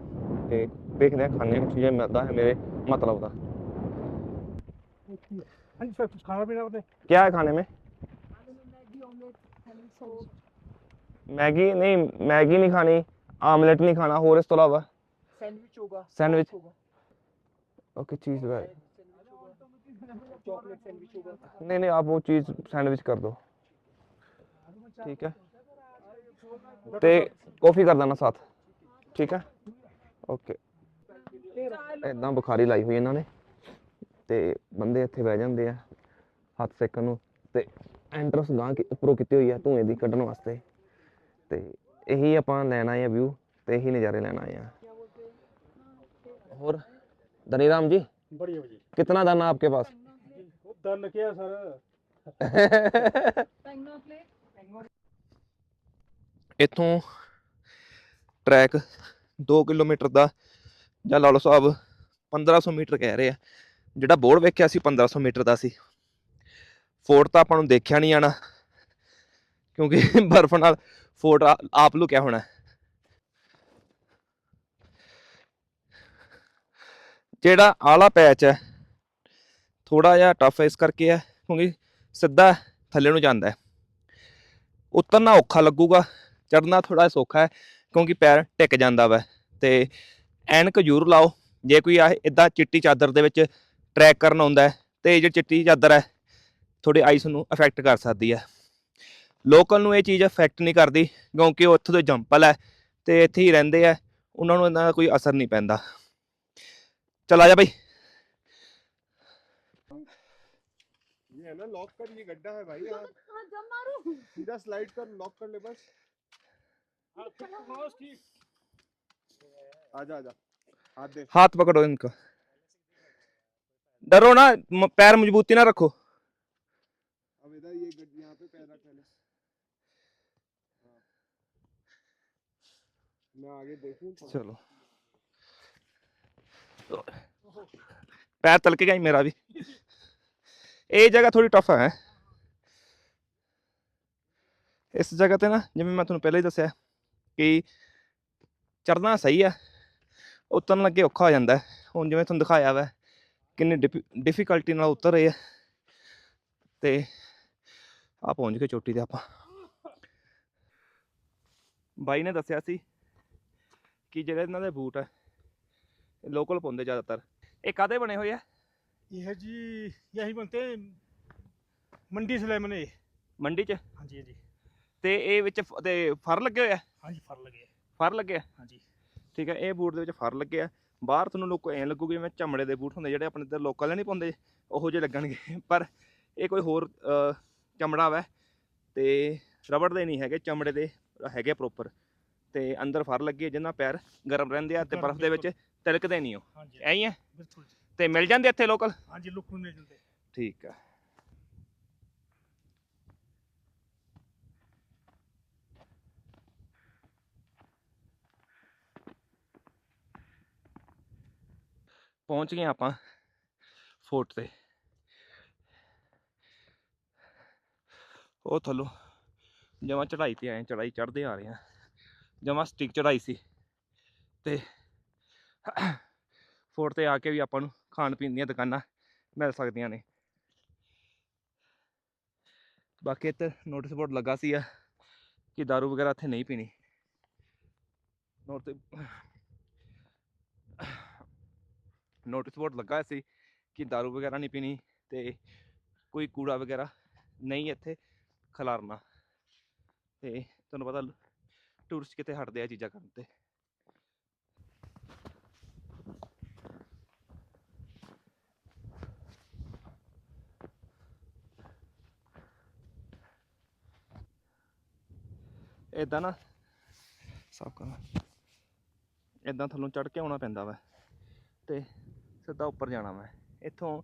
[SPEAKER 1] ਤੇ ਦੇਖਦੇ ਹਾਂ ਖਾਣੇ ਨੂੰ ਚੀਜ਼ਾਂ ਮਿਲਦਾ ਹੈ ਮੇਰੇ ਮਤਲਬ ਦਾ
[SPEAKER 3] हाँ जी सर कुछ खाना पीना आपने
[SPEAKER 1] क्या है खाने में मैगी नहीं मैगी नहीं खानी आमलेट नहीं खाना और इस तो अलावा
[SPEAKER 3] सैंडविच होगा
[SPEAKER 1] सैंडविच ओके चीज है
[SPEAKER 3] चॉकलेट सैंडविच होगा
[SPEAKER 1] नहीं नहीं आप वो चीज सैंडविच कर दो ठीक है ਤੇ ਕਾਫੀ ਕਰ ਦੇਣਾ ਸਾਥ ਠੀਕ ਹੈ ਓਕੇ ਇਦਾਂ ਬੁਖਾਰੀ ਲਾਈ ਹੋਈ ਇਹਨਾਂ ਨੇ ਤੇ ਬੰਦੇ ਇੱਥੇ ਬਹਿ ਜਾਂਦੇ ਆ ਹੱਥ ਸੇਕਣ ਨੂੰ ਤੇ ਐਂਟਰਸ ਗਾਂ ਕਿ ਉੱਪਰੋਂ ਕੀਤੀ ਹੋਈ ਆ ਧੂਏ ਦੀ ਕੱਢਣ ਵਾਸਤੇ ਤੇ ਇਹੀ ਆਪਾਂ ਲੈਣ ਆਏ ਆ ਵਿਊ ਤੇ ਇਹੀ ਨਜ਼ਾਰੇ ਲੈਣ ਆਏ ਆ ਹੋਰ धनीराम जी
[SPEAKER 3] बढ़िया जी
[SPEAKER 1] कितना दाना आपके पास
[SPEAKER 3] वो दन क्या सर
[SPEAKER 1] ਇੱਥੋਂ ਟਰੈਕ 2 ਕਿਲੋਮੀਟਰ ਦਾ, ਜਾਂ ਲਾ ਲਓ ਸਾਹਿਬ 1500 ਮੀਟਰ ਕਹਿ ਰਹੇ ਆ, ਜਿਹੜਾ ਬੋਰਡ ਵੇਖਿਆ ਸੀ 1500 ਮੀਟਰ ਦਾ ਸੀ। ਫੋਰਟ ਤਾਂ ਆਪਾਂ ਨੂੰ ਦੇਖਿਆ ਨਹੀਂ ਆਣਾ ਕਿਉਂਕਿ ਬਰਫ਼ ਨਾਲ ਫੋਰਟ ਆਪ ਲੁਕਿਆ ਹੋਣਾ। ਜਿਹੜਾ ਆਲਾ ਪੈਚ ਹੈ ਥੋੜਾ ਜਿਹਾ ਟਫ ਇਸ ਕਰਕੇ ਹੈ, ਕਿਉਂਕਿ ਸਿੱਧਾ ਥੱਲੇ ਨੂੰ ਜਾਂਦਾ ਹੈ। ਉਤਰਨਾ ਔਖਾ ਲੱਗੂਗਾ ਚੜਨਾ ਥੋੜਾ ਸੌਖਾ ਹੈ ਕਿਉਂਕਿ ਪੈਰ ਟਿਕ ਜਾਂਦਾ ਵਾ ਤੇ ਐਨਕ ਜ਼ਰੂਰ ਲਾਓ ਜੇ ਕੋਈ ਆ ਇਦਾਂ ਚਿੱਟੀ ਚਾਦਰ ਦੇ ਵਿੱਚ ਟਰੈਕ ਕਰਨ ਆਉਂਦਾ ਹੈ ਤੇ ਇਹ ਜਿਹੜੀ ਚਿੱਟੀ ਚਾਦਰ ਹੈ ਤੁਹਾਡੇ ਆਈਸ ਨੂੰ ਅਫੈਕਟ ਕਰ ਸਕਦੀ ਹੈ ਲੋਕਲ ਨੂੰ ਇਹ ਚੀਜ਼ ਅਫੈਕਟ ਨਹੀਂ ਕਰਦੀ ਕਿਉਂਕਿ ਉਹ ਇੱਥੋਂ ਦੇ ਜੰਪਲ ਹੈ ਤੇ ਇੱਥੇ ਹੀ ਰਹਿੰਦੇ ਆ ਉਹਨਾਂ ਨੂੰ ਇਹਨਾਂ ਦਾ ਕੋਈ ਅਸਰ ਨਹੀਂ ਪੈਂਦਾ ਚਲ ਆ ਜਾ ਬਈ
[SPEAKER 4] ये है ना लॉक कर ये गड्ढा है भाई यहाँ सीधा स्लाइड कर लॉक कर ले बस आजा आजा हाथ दे
[SPEAKER 1] हाथ पकड़ो इनका डरो ना म- पैर मजबूती ना रखो
[SPEAKER 4] अब इधर ये गड्ढ यहाँ पे पैर रख पहले हाँ। मैं आगे देखूं थोड़ा।
[SPEAKER 1] चलो पैर तलके गई मेरा भी ਇਹ ਜਗ੍ਹਾ ਥੋੜੀ ਟਫ ਹੈ ਇਸ ਜਗ੍ਹਾ ਤੇ ਨਾ ਜਿਵੇਂ ਮੈਂ ਤੁਹਾਨੂੰ ਪਹਿਲਾਂ ਹੀ ਦੱਸਿਆ ਕਿ ਚੜਨਾ ਸਹੀ ਆ ਉਤਰਨ ਲੱਗੇ ਔਖਾ ਹੋ ਜਾਂਦਾ। ਹੁਣ ਜਿਵੇਂ ਤੁਹਾਨੂੰ ਦਿਖਾਇਆ ਵਾ ਕਿੰਨੀ ਡਿਫਿਕਲਟੀ ਨਾਲ ਉਤਰ ਰਹੇ ਆ। ਤੇ ਆ ਪਹੁੰਚ ਕੇ ਚੋਟੀ ਤੇ ਆਪਾਂ। ਬਾਈ ਨੇ ਦੱਸਿਆ ਸੀ ਕਿ ਜਿਹੜੇ ਇਹਨਾਂ ਦੇ ਬੂਟ ਆ ਲੋਕਲ ਪਾਉਂਦੇ ਜ਼ਿਆਦਾਤਰ। ਇਹ ਕਾਦੇ ਬਣੇ ਹੋਏ ਆ?
[SPEAKER 3] ਇਹ ਜੀ ਇਹੀ ਬੰਤੇ ਮੰਡੀ ਸਲੇਮ
[SPEAKER 1] ਮੰਡੀ ਚ?
[SPEAKER 3] ਹਾਂਜੀ ਹਾਂਜੀ।
[SPEAKER 1] ਤੇ ਇਹ ਵਿੱਚ ਫ- ਤੇ ਫਰ ਲੱਗੇ
[SPEAKER 3] ਹੋਇਆ ਹਾਂਜੀ
[SPEAKER 1] ਫਰ ਲੱਗੇ ਫਰ
[SPEAKER 3] ਲੱਗਿਆ ਹਾਂਜੀ।
[SPEAKER 1] ਠੀਕ ਹੈ ਇਹ ਬੂਟ ਦੇ ਵਿੱਚ ਫਰ ਲੱਗਿਆ ਬਾਹਰ ਤੁਹਾਨੂੰ ਲੋਕ ਐਂ ਲੱਗੂਗੇ ਜਿਵੇਂ ਚਮੜੇ ਦੇ ਬੂਟ ਹੁੰਦੇ ਜਿਹੜੇ ਆਪਣੇ ਇੱਧਰ ਲੋਕਾਂ ਲਈ ਨਹੀਂ ਪਾਉਂਦੇ ਉਹੋ ਜਿਹੇ ਲੱਗਣਗੇ। ਪਰ ਇਹ ਕੋਈ ਹੋਰ ਚਮੜਾ ਵੈ ਤੇ ਰਬੜ ਦੇ ਨਹੀਂ ਹੈਗੇ ਚਮੜੇ ਦੇ ਹੈਗੇ ਪ੍ਰੋਪਰ ਤੇ ਅੰਦਰ ਫਰ ਲੱਗੇ ਜਿੰਨਾ ਪੈਰ ਗਰਮ ਰਹਿੰਦੇ ਆ ਤੇ ਬਰਫ਼ ਦੇ ਵਿੱਚ ਤਿਲਕਦੇ ਨਹੀਂ ਉਹ।
[SPEAKER 3] ਹਾਂਜੀ।
[SPEAKER 1] ਐਂ ਹੀ ਆ?
[SPEAKER 3] ਬਿਲਕੁਲ ਜੀ।
[SPEAKER 1] ਤੇ ਮਿਲ ਜਾਂਦੇ ਇੱਥੇ ਲੋਕਲ
[SPEAKER 3] ਹਾਂਜੀ ਲੋਕ ਨੂੰ ਮਿਲ ਜਾਂਦੇ।
[SPEAKER 1] ਠੀਕ ਹੈ ਪਹੁੰਚ ਗਏ ਆਪਾਂ ਫੋਰਟ ਤੇ। ਉਹ ਥੱਲੋਂ ਜਮਾ ਚੜਾਈ ਤੇ ਆਏ ਚੜਾਈ ਚੜਦੇ ਆ ਰਹੇ ਆ। ਜਮਾ ਸਟਿਕ ਚੜਾਈ ਸੀ ਤੇ ਫੋਰਟ ਤੇ ਆ ਕੇ ਵੀ ਆਪਾਂ ਨੂੰ ਖਾਣ ਪੀਣ ਦੀਆਂ ਦੁਕਾਨਾਂ ਮਿਲ ਸਕਦੀਆਂ ਨੇ। ਬਾਕੀ ਇੱਥੇ ਨੋਟਿਸ ਬੋਰਡ ਲੱਗਾ ਸੀ ਆ ਕਿ दारू ਵਗੈਰਾ ਇੱਥੇ ਨਹੀਂ ਪੀਣੀ। ਨੋਟਿਸ ਨੋਟਿਸ ਬੋਰਡ ਲੱਗਾ ਸੀ ਕਿ दारू ਵਗੈਰਾ ਨਹੀਂ ਪੀਣੀ ਤੇ ਕੋਈ ਕੂੜਾ ਵਗੈਰਾ ਨਹੀਂ ਇੱਥੇ ਖਲਾਰਨਾ। ਤੇ ਤੁਹਾਨੂੰ ਪਤਾ ਟੂਰਿਸਟ ਕਿਤੇ ਹਟਦੇ ਆ ਚੀਜ਼ਾਂ ਕਰਨ ਤੇ। ਇਦਾਂ ਨਾ ਸਾਫ਼ ਕਰਨਾ। ਇਦਾਂ ਥੱਲੋਂ ਚੜ ਕੇ ਆਉਣਾ ਪੈਂਦਾ ਵਾ ਤੇ ਸਿੱਧਾ ਉੱਪਰ ਜਾਣਾ ਵਾ ਇੱਥੋਂ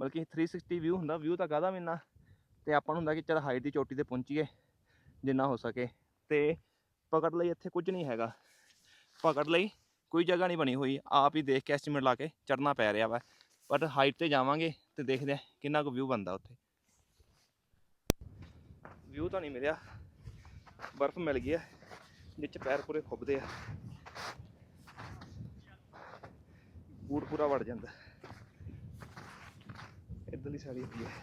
[SPEAKER 1] ਬਲਕਿ 360 ਵਿਊ ਹੁੰਦਾ ਵਿਊ ਤਾਂ ਕਾਹਦਾ ਮਿਲਣਾ? ਤੇ ਆਪਾਂ ਨੂੰ ਹੁੰਦਾ ਕਿ ਚਲ ਹਾਈਟ ਦੀ ਚੋਟੀ ਤੇ ਪਹੁੰਚੀਏ, ਜਿੰਨਾ ਹੋ ਸਕੇ। ਤੇ ਪਕੜ ਲਈ ਇੱਥੇ ਕੁਝ ਨਹੀਂ ਹੈਗਾ। ਪਕੜ ਲਈ ਕੋਈ ਜਗ੍ਹਾ ਨਹੀਂ ਬਣੀ ਹੋਈ। ਆਪ ਹੀ ਦੇਖ ਕੇ ਐਸਟੀਮੇਟ ਲਾ ਕੇ ਚੜਨਾ ਪੈ ਰਿਹਾ ਵਾ। ਪਰ ਹਾਈਟ ਤੇ ਜਾਵਾਂਗੇ ਤੇ ਦੇਖਦੇ ਆ ਕਿੰਨਾ ਕੁ ਵਿਊ ਬਣਦਾ ਉੱਥੇ। ਵਿਊ ਤਾਂ ਨਹੀਂ ਮਿਲਿਆ। ਬਰਫ਼ ਮਿਲ ਗਈ ਹੈ ਵਿੱਚ ਪੈਰ ਪੂਰੇ ਖੁੱਬਦੇ ਆ। ਬੂਟ ਪੂਰਾ ਵੜ ਜਾਂਦਾ। ਇਧਰਲੀ ਸਾਈਡ ਹੀ ਹੈ।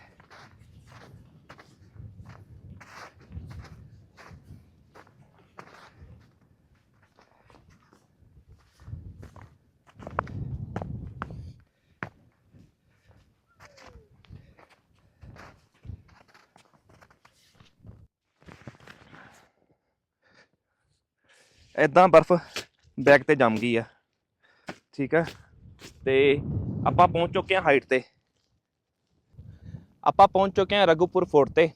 [SPEAKER 1] ਇਦਾਂ ਬਰਫ਼ ਬੈਗ ਤੇ ਜੰਮ ਗਈ ਆ। ਠੀਕ ਹੈ ਤੇ ਆਪਾਂ ਪਹੁੰਚ ਚੁੱਕੇ ਹਾਂ ਹਾਈਟ ਤੇ। ਆਪਾਂ ਪਹੁੰਚ ਚੁੱਕੇ ਹਾਂ ਰਘੂਪੁਰ ਫੋਰਟ ਤੇ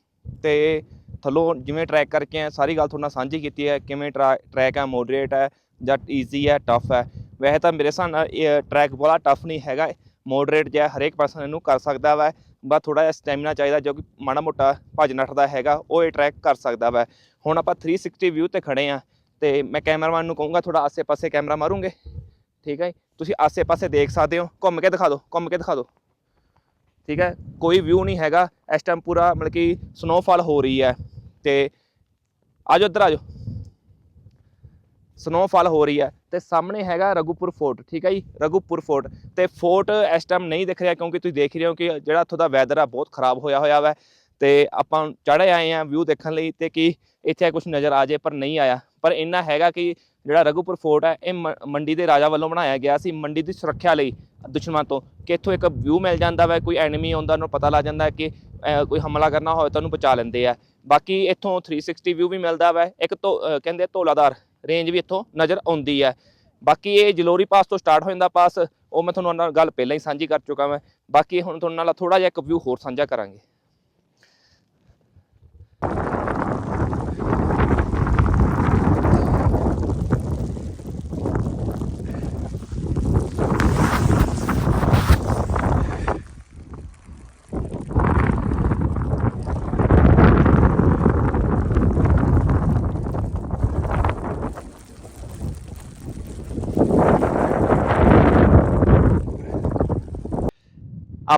[SPEAKER 1] ਤੇ ਥੱਲੋਂ ਜਿਵੇਂ ਟਰੈਕ ਕਰਕੇ ਆ ਸਾਰੀ ਗੱਲ ਤੁਹਾਡੇ ਨਾਲ ਸਾਂਝੀ ਕੀਤੀ ਹੈ, ਕਿਵੇਂ ਟਰੈਕ ਹੈ ਮੋਡਰੇਟ ਹੈ ਜਾਂ ਈਜ਼ੀ ਹੈ ਟਫ ਹੈ। ਵੈਸੇ ਤਾਂ ਮੇਰੇ ਹਿਸਾਬ ਨਾਲ ਇਹ ਟਰੈਕ ਬੜਾ ਟਫ ਨਹੀਂ ਹੈਗਾ ਮੋਡਰੇਟ ਜਿਹਾ ਹਰੇਕ ਪਰਸਨ ਇਹਨੂੰ ਕਰ ਸਕਦਾ ਵਾ, ਬਸ ਥੋੜਾ ਜਿਹਾ ਸਟੈਮਿਨਾ ਚਾਹੀਦਾ ਜੋ ਕਿ ਮਾੜਾ ਮੋਟਾ ਭੱਜ ਨੱਠ ਦਾ ਹੈਗਾ, ਉਹ ਇਹ ਟਰੈਕ ਕਰ ਸਕਦਾ ਵਾ। ਹੁਣ ਆਪਾਂ 360 ਵਿਊ ਤੇ ਖੜੇ ਆ ਤੇ ਮੈਂ ਕੈਮਰਾਮੈਨ ਨੂੰ ਕਹੂੰਗਾ ਥੋੜਾ ਆਸੇ-ਪਾਸੇ ਕੈਮਰਾ ਮਾਰੂੰਗੇ? ਠੀਕ ਹੈ ਜੀ? ਤੁਸੀਂ ਆਸੇ-ਪਾਸੇ ਦੇਖ ਸਕਦੇ ਹੋ। ਘੁੰਮ ਕੇ ਦਿਖਾ ਦਿਓ, ਘੁੰਮ ਕੇ ਦਿਖਾ ਦਿਓ। ਠੀਕ ਹੈ? ਕੋਈ ਵਿਊ ਨਹੀਂ ਹੈਗਾ। ਇਸ ਟਾਈਮ ਪੂਰਾ ਮਤਲਬ ਕਿ ਸਨੋਫਾਲ ਹੋ ਰਹੀ ਹੈ। ਤੇ ਆਜੋ ਇੱਧਰ ਆਜੋ ਸਨੋਫਾਲ ਹੋ ਰਹੀ ਹੈ। ਤੇ ਸਾਹਮਣੇ ਹੈਗਾ ਰਘੂਪੁਰ ਫੋਰਟ, ਠੀਕ ਹੈ ਜੀ? ਰਘੂਪੁਰ ਫੋਰਟ। ਤੇ ਫੋਰਟ ਇਸ ਟਾਈਮ ਨਹੀਂ ਦਿਖ ਰਿਹਾ ਕਿਉਂਕਿ ਤੁਸੀਂ ਦੇਖ ਰਹੇ ਹੋ ਕਿ ਜਿਹੜਾ ਇੱਥੋਂ ਦਾ ਵੈਦਰ ਆ ਬਹੁਤ ਖਰਾਬ ਹੋਇਆ ਹੋਇਆ ਵਾ। ਤੇ ਆਪਾਂ ਚੜ੍ਹੇ ਆਏ ਆ ਵਿਊ ਦੇਖਣ ਲਈ ਤੇ ਕਿ ਇੱਥੇ ਕੁਝ ਨਜ਼ਰ ਆ ਜੇ ਪਰ ਨਹੀਂ ਆਇਆ। ਪਰ ਇੰਨਾ ਹੈਗਾ ਕਿ ਜਿਹੜਾ ਰਘੂਪੁਰ ਫੋਰਟ ਹੈ, ਇਹ ਮ- ਮੰਡੀ ਦੇ ਰਾਜਾ ਵੱਲੋਂ ਬਣਾਇਆ ਗਿਆ ਸੀ। ਮੰਡੀ ਦੀ ਸੁਰੱਖਿਆ ਲਈ ਦੁਸ਼ਮਣ ਤੋਂ ਕਿ ਇੱਥੋਂ ਇੱਕ ਵਿਊ ਮਿਲ ਜਾਂਦਾ ਵਾ, ਕੋਈ ਐਨਮੀ ਆਉਂਦਾ, ਉਹਨੂੰ ਪਤਾ ਲੱਗ ਜਾਂਦਾ ਕਿ ਕੋਈ ਹਮਲਾ ਕਰਨਾ ਹੋਵੇ ਤਾਂ ਉਹਨੂੰ ਬਚਾ ਲੈਂਦੇ ਆ। ਬਾਕੀ ਇੱਥੋਂ 360 ਵਿਊ ਵੀ ਮਿਲਦਾ ਵਾ, ਇੱਕ ਤੋਂ ਕਹਿੰਦੇ ਧੌਲਾਦਾਰ ਰੇਂਜ ਵੀ ਇੱਥੋਂ ਨਜ਼ਰ ਆਉਂਦੀ ਹੈ ਬਾਕੀ ਇਹ ਜਲੋਰੀ ਪਾਸ ਤੋਂ ਸਟਾਰਟ ਹੋ ਜਾਂਦਾ ਪਾਸ ਉਹ ਮੈਂ ਤੁਹਾਨੂੰ ਨਾਲ ਗੱਲ ਪਹਿਲਾਂ ਹੀ ਸਾਂਝੀ ਕਰ ਚੁੱਕਾ ਮੈਂ ਬਾਕੀ ਹੁਣ ਤੁਹਾਨੂੰ ਨਾਲ ਥੋੜਾ ਜਿਹਾ ਇੱਕ ਵਿਊ ਹੋਰ ਸਾਂਝਾ ਕਰਾਂਗੇ।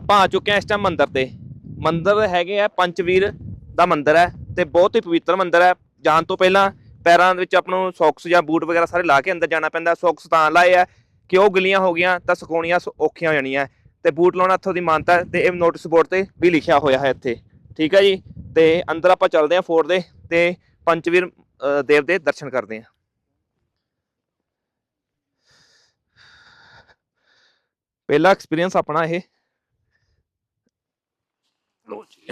[SPEAKER 1] ਆਪਾਂ ਆ ਚੁੱਕੇ ਹਾਂ ਇਸ ਟਾਈਮ ਮੰਦਿਰ ਤੇ ਮੰਦਿਰ ਹੈਗੇ ਆ ਪੰਚਵੀਰ ਦਾ ਮੰਦਿਰ ਹੈ ਤੇ ਬਹੁਤ ਹੀ ਪਵਿੱਤਰ ਮੰਦਿਰ ਹੈ। ਜਾਣ ਤੋਂ ਪਹਿਲਾਂ ਪੈਰਾਂ ਦੇ ਵਿੱਚ ਆਪ ਨੂੰ ਸੌਕਸ ਜਾਂ ਬੂਟ ਵਗੈਰਾ ਸਾਰੇ ਲਾ ਕੇ ਅੰਦਰ ਜਾਣਾ ਪੈਂਦਾ ਸੌਕਸ ਤਾਂ ਲਾਏ ਆ। ਕਿ ਉਹ ਗਿੱਲੀਆਂ ਹੋ ਗਈਆਂ ਤਾਂ ਸੁਕਾਉਣੀਆਂ ਸ- ਔਖੀਆਂ ਹੋ ਜਾਣੀਆਂ ਤੇ ਬੂਟ ਲਾਉਣਾ ਇੱਥੋਂ ਦੀ ਮਾਨਤਾ ਹੈ ਤੇ ਇਹ ਨੋਟਿਸ ਬੋਰਡ ਤੇ ਵੀ ਲਿਖਿਆ ਹੋਇਆ ਹੈ ਇੱਥੇ। ਠੀਕ ਹੈ ਜੀ? ਤੇ ਅੰਦਰ ਆਪਾਂ ਚੱਲਦੇ ਹਾਂ ਫੋਰਟ ਦੇ ਤੇ ਪੰਚਵੀਰ ਦੇਵ ਦੇ ਦਰਸ਼ਨ ਕਰਦੇ ਹਾਂ। ਪਹਿਲਾ ਐਕਸਪੀਰੀਅੰਸ ਆਪਣਾ ਇਹ ਲੋ ਜੀ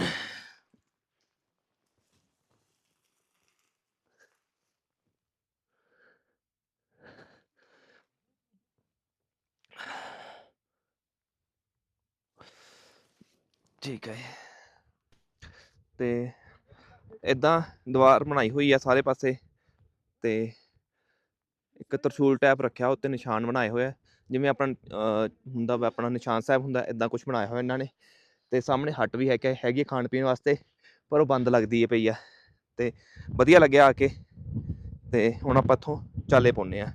[SPEAKER 1] ਠੀਕ ਹੈ। ਤੇ ਇਦਾਂ ਦੀਵਾਰ ਬਣਾਈ ਹੋਈ ਆ ਸਾਰੇ ਪਾਸੇ ਤੇ ਇੱਕ ਤਰਸ਼ੂਲ ਟੈਪ ਰੱਖਿਆ ਉੱਤੇ ਨਿਸ਼ਾਨ ਬਣਾਏ ਹੋਏ ਆ। ਜਿਵੇਂ ਆਪਣਾ ਅਹ, ਹੁੰਦਾ ਵਾ ਆਪਣਾ ਨਿਸ਼ਾਨ ਸਾਹਿਬ ਹੁੰਦਾ ਇਦਾਂ ਕੁਝ ਬਣਾਇਆ ਹੋਇਆ ਇਹਨਾਂ ਨੇ। ਤੇ ਸਾਹਮਣੇ ਹੱਟ ਵੀ ਹੈ ਕਿ ਹੈਗੀ ਆ ਖਾਣ ਪੀਣ ਵਾਸਤੇ, ਪਰ ਉਹ ਬੰਦ ਲੱਗਦੀ ਹੈ ਪਈ ਆ, ਤੇ ਵਧੀਆ ਲੱਗਿਆ ਆ ਕੇ, ਤੇ ਹੁਣ ਆਪਾਂ ਇੱਥੋਂ ਚਾਲੇ ਪਾਉਂਦੇ ਆ।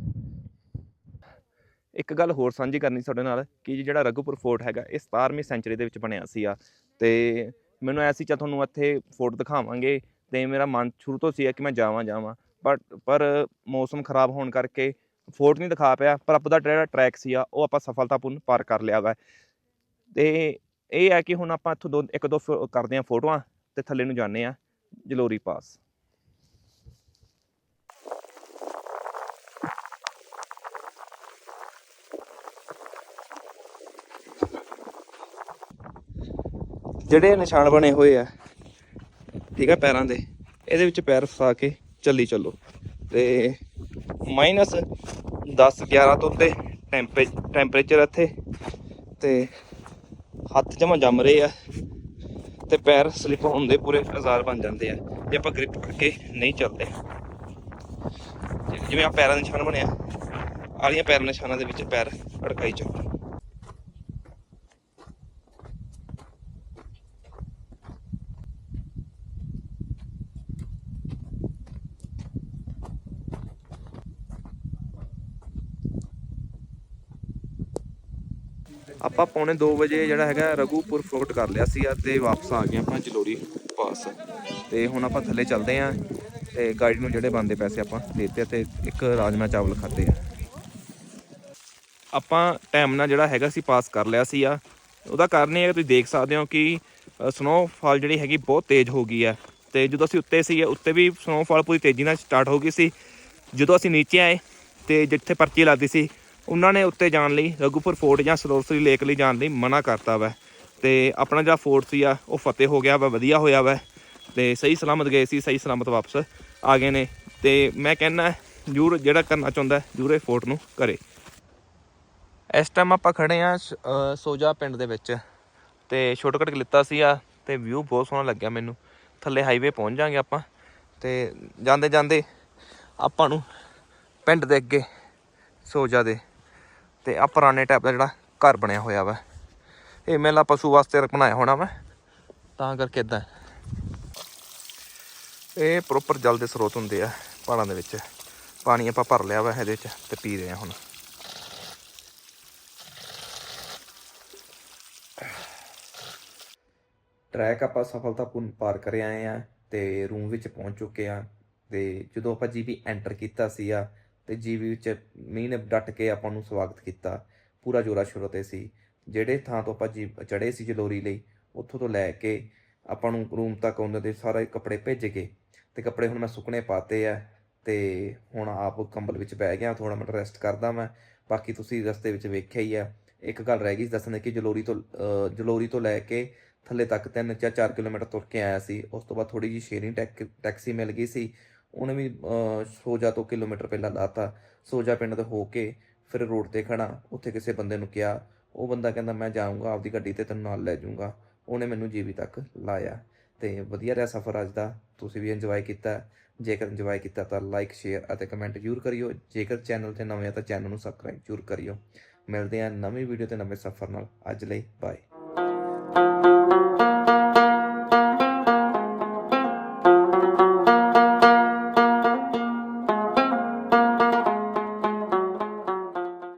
[SPEAKER 1] ਇੱਕ ਗੱਲ ਹੋਰ ਸਾਂਝੀ ਕਰਨੀ ਤੁਹਾਡੇ ਨਾਲ, ਕਿ ਜਿਹੜਾ ਰਘੂਪੁਰ ਫੋਰਟ ਹੈਗਾ, ਇਹ 17ਵੀਂ ਸੈਂਚਰੀ ਦੇ ਵਿੱਚ ਬਣਿਆ ਸੀ ਆ, ਤੇ ਮੈਨੂੰ ਐਸੀ ਚਾ ਤੁਹਾਨੂੰ ਇੱਥੇ ਫੋਰਟ ਦਿਖਾਵਾਂਗੇ, ਤੇ ਮੇਰਾ ਮਨ ਸ਼ੁਰੂ ਤੋਂ ਸੀ ਕਿ ਮੈਂ ਜਾਵਾਂ ਜਾਵਾਂ ਬਟ ਪਰ ਮੌਸਮ ਖਰਾਬ ਹੋਣ ਕਰਕੇ ਫੋਰਟ ਨਹੀਂ ਦਿਖਾ ਪਿਆ, ਪਰ ਆਪਦਾ ਜਿਹੜਾ ਟਰੈਕ ਸੀ ਆ, ਉਹ ਆਪਾਂ ਸਫਲਤਾਪੂਰਨ ਪਾਰ ਕਰ ਲਿਆ ਵਾ। ਤੇ ਇਹ ਹੈ ਕਿ ਹੁਣ ਆਪਾਂ ਇੱਥੋਂ ਦੋ, ਇੱਕ ਦੋ ਫੋ- ਕਰਦੇ ਆ ਫੋਟੋਆਂ ਤੇ ਥੱਲੇ ਨੂੰ ਜਾਂਦੇ ਆ ਜਲੋਰੀ ਪਾਸ। ਜਿਹੜੇ ਨਿਸ਼ਾਨ ਬਣੇ ਹੋਏ ਆ, ਠੀਕ ਆ ਪੈਰਾਂ ਦੇ, ਇਹਦੇ ਵਿੱਚ ਪੈਰ ਫਸਾ ਕੇ ਚੱਲੀ ਚੱਲੋ। ਤੇ ਮਾਈਨਸ 10 11 ਤੋਂ ਉੱਤੇ ਟੈਂਪਰੇ ਟੈਂਪਰੇਚਰ ਇੱਥੇ, ਤੇ ਹੱਥ ਜਮਾ ਜੰਮ ਰਹੇ ਆ ਤੇ ਪੈਰ ਸਲਿਪ ਹੁੰਦੇ ਪੂਰੇ ਆਜ਼ਾਰ ਬਣ ਜਾਂਦੇ ਆ। ਜੇ ਆਪਾਂ ਗ੍ਰਿਪ ਕਰਕੇ ਨਹੀਂ ਚੱਲਦੇ। ਜਿਵੇਂ ਆ ਪੈਰਾਂ ਦੇ ਨਿਸ਼ਾਨ ਬਣਿਆ ਆਲੀਆਂ ਪੈਰਾਂ ਨਿਸ਼ਾਨਾਂ ਦੇ ਵਿੱਚ ਪੈਰ ਅੜਕਾਈ ਚੱਲੋ ਆਪਾਂ ਪੌਣੇ 2 ਵਜੇ ਜਿਹੜਾ ਹੈਗਾ ਰਘੂਪੁਰ ਫੋਰਟ ਕਰ ਲਿਆ ਸੀ ਤੇ ਵਾਪਸ ਆ ਗਏ ਆਪਾਂ ਜਲੋਰੀ ਪਾਸ। ਤੇ ਹੁਣ ਆਪਾਂ ਥੱਲੇ ਚੱਲਦੇ ਆਂ ਤੇ ਗਾਈਡ ਨੂੰ ਜਿਹੜੇ ਬੰਦੇ ਪੈਸੇ ਆਪਾਂ ਦੇ ਦਿੱਤੇ ਤੇ ਇੱਕ ਰਾਜਮਾ ਚਾਵਲ ਖਾਦੇ ਆ। ਆਪਾਂ ਟਾਈਮ ਨਾਲ ਜਿਹੜਾ ਹੈਗਾ ਸੀ ਪਾਸ ਕਰ ਲਿਆ ਸੀ ਆ ਉਹਦਾ ਕਾਰਨ ਇਹ ਹੈ ਤੁਸੀਂ ਦੇਖ ਸਕਦੇ ਹੋ ਕਿ ਸਨੋਫਾਲ ਜਿਹੜੀ ਹੈਗੀ ਬਹੁਤ ਤੇਜ਼ ਹੋ ਗਈ ਆ ਤੇ ਜਦੋਂ ਅਸੀਂ ਉੱਤੇ ਸੀ ਉੱਤੇ ਵੀ ਸਨੋਫਾਲ ਪੂਰੀ ਤੇਜ਼ੀ ਨਾਲ ਸਟਾਰਟ ਹੋ ਗਈ ਸੀ। ਜਦੋਂ ਅਸੀਂ ਨੀਚੇ ਆਏ ਤੇ ਜਿੱਥੇ ਪਰਚੀ ਲੱਗਦੀ ਸੀ ਉਹਨਾਂ ਨੇ ਉੱਤੇ ਜਾਣ ਲਈ ਰਘੂਪੁਰ ਫੋਰਟ ਜਾਂ ਸਰੋਵਰੀ ਲੇਕ ਲਈ ਜਾਣ ਲਈ ਮਨਾ ਕਰਤਾ ਵਾ। ਤੇ ਆਪਣਾ ਜਿਹੜਾ ਫੋਰਟ ਸੀ ਆ, ਉਹ ਫਤਿਹ ਹੋ ਗਿਆ ਵਾ, ਵਧੀਆ ਹੋਇਆ ਵਾ। ਤੇ ਸਹੀ ਸਲਾਮਤ ਗਏ ਸੀ, ਸਹੀ ਸਲਾਮਤ ਵਾਪਸ ਆ ਗਏ ਨੇ। ਤੇ ਮੈਂ ਕਹਿੰਦਾ, ਜਰੂਰ ਜਿਹੜਾ ਕਰਨਾ ਚਾਹੁੰਦਾ, ਜਰੂਰ ਇਹ ਫੋਰਟ ਨੂੰ ਕਰੇ। ਇਸ ਟਾਈਮ ਆਪਾਂ ਖੜੇ ਆ ਸੋਜਾ ਪਿੰਡ ਦੇ ਵਿੱਚ। ਤੇ ਸ਼ਾਰਟਕਟ ਲਿੱਤਾ ਸੀ ਆ, ਤੇ ਵਿਊ ਬਹੁਤ ਸੋਹਣਾ ਲੱਗਿਆ ਮੈਨੂੰ। ਥੱਲੇ ਹਾਈਵੇ ਪਹੁੰਚ ਜਾਾਂਗੇ ਆਪਾਂ। ਤੇ ਜਾਂਦੇ ਜਾਂਦੇ ਆਪਾਂ ਨੂੰ ਪਿੰਡ ਦੇ ਅੱਗੇ ਸੋਜਾ ਦੇ ਤੇ ਆ ਪੁਰਾਣੇ ਟਾਈਪ ਦਾ ਜਿਹੜਾ ਘਰ ਬਣਿਆ ਹੋਇਆ ਵਾ। ਇਹ ਮੇਲਾ ਪਸ਼ੂ ਵਾਸਤੇ ਬਣਾਇਆ ਹੋਣਾ ਵਾ। ਤਾਂ ਕਰਕੇ ਇਦਾਂ ਇਹ ਪ੍ਰੋਪਰ ਜਲ ਦੇ ਸਰੋਤ ਹੁੰਦੇ ਆ ਪਹਾੜਾਂ ਦੇ ਵਿੱਚ। ਪਾਣੀ ਆਪਾਂ ਭਰ ਲਿਆ ਵਾ ਇਹਦੇ ਵਿੱਚ ਤੇ ਪੀ ਰਹੇ ਆ ਹੁਣ। ਟਰੈਕ ਆਪਾਂ ਸਫਲਤਾਪੂਰਨ ਪਾਰ ਕਰ ਆਏ ਆ ਤੇ ਰੂਮ ਵਿੱਚ ਪਹੁੰਚ ਚੁੱਕੇ ਆ। ਤੇ ਜਦੋਂ ਆਪਾਂ ਜੀਬੀ ਐਂਟਰ ਕੀਤਾ ਸੀ ਆ ਤੇ ਜੀਵੀ ਵਿੱਚ ਮੀਂਹ ਨੇ ਡਟ ਕੇ ਆਪਾਂ ਨੂੰ ਸਵਾਗਤ ਕੀਤਾ। ਪੂਰਾ ਜੋਰਾ ਸ਼ੋਰਾ ਤੇ ਸੀ। ਜਿਹੜੇ ਥਾਂ ਤੋਂ ਆਪਾਂ ਜੀ ਚੜੇ ਸੀ ਜਲੋਰੀ ਲਈ, ਉੱਥੋਂ ਤੋਂ ਲੈ ਕੇ ਆਪਾਂ ਨੂੰ ਰੂਮ ਤੱਕ ਉਹਨਾਂ ਦੇ ਸਾਰੇ ਕੱਪੜੇ ਭੇਜ ਕੇ ਤੇ ਕੱਪੜੇ ਹੁਣ ਮੈਂ ਸੁੱਕਣੇ ਪਾਤੇ ਆ ਤੇ ਹੁਣ ਆਪ ਕੰਬਲ ਵਿੱਚ ਬਹਿ ਗਿਆ ਥੋੜਾ ਮਿੰਟ ਰੈਸਟ ਕਰਦਾ ਮੈਂ ਬਾਕੀ ਤੁਸੀਂ ਰਸਤੇ ਵਿੱਚ ਵੇਖਿਆ ਹੀ ਆ। ਇੱਕ ਗੱਲ ਰਹਿ ਗਈ ਸੀ ਦੱਸਣ ਦੀ ਕਿ ਜਲੋਰੀ ਤੋਂ ਜਲੋਰੀ ਤੋਂ ਲੈ ਕੇ ਥੱਲੇ ਤੱਕ 3 ਜਾਂ 4 ਕਿਲੋਮੀਟਰ ਤੁਰ ਕੇ ਆਇਆ ਸੀ। ਉਸ ਤੋਂ ਬਾਅਦ ਥੋੜੀ ਜੀ ਸ਼ੇਅਰਿੰਗ ਟੈਕਸੀ ਮਿਲ ਗਈ ਸੀ। ਉਹਨੇ ਵੀ ਸੋਜਾ ਤੋਂ ਕਿਲੋਮੀਟਰ ਪਹਿਲਾਂ ਲਾਤਾ। ਸੋਜਾ ਪਿੰਡ ਤੋਂ ਹੋ ਕੇ ਫਿਰ ਰੋਡ ਤੇ ਖੜਾ ਉੱਥੇ ਕਿਸੇ ਬੰਦੇ ਨੂੰ ਕਿਹਾ, ਉਹ ਬੰਦਾ ਕਹਿੰਦਾ, ਮੈਂ ਜਾਊਂਗਾ, ਆਪਦੀ ਗੱਡੀ ਤੇ ਤੈਨੂੰ ਨਾਲ ਲੈ ਜਾਊਂਗਾ। ਉਹਨੇ ਮੈਨੂੰ ਜੀਵੀ ਤੱਕ ਲਾਇਆ। ਤੇ ਵਧੀਆ ਰਿਹਾ ਸਫ਼ਰ ਅੱਜ ਦਾ। ਤੁਸੀਂ ਵੀ ਇੰਜੋਏ ਕੀਤਾ। ਜੇਕਰ ਇੰਜੋਏ ਕੀਤਾ ਤਾਂ ਲਾਈਕ ਸ਼ੇਅਰ ਅਤੇ ਕਮੈਂਟ ਜ਼ਰੂਰ ਕਰਿਓ। ਜੇਕਰ ਚੈਨਲ ਤੇ ਨਵੇਂ ਆ ਤਾਂ ਚੈਨਲ ਨੂੰ ਸਬਸਕ੍ਰਾਈਬ ਜ਼ਰੂਰ ਕਰਿਓ। ਮਿਲਦੇ ਹਾਂ ਨਵੀਂ ਵੀਡੀਓ ਤੇ ਨਵੇਂ ਸਫ਼ਰ ਨਾਲ। ਅੱਜ ਲਈ ਬਾਏ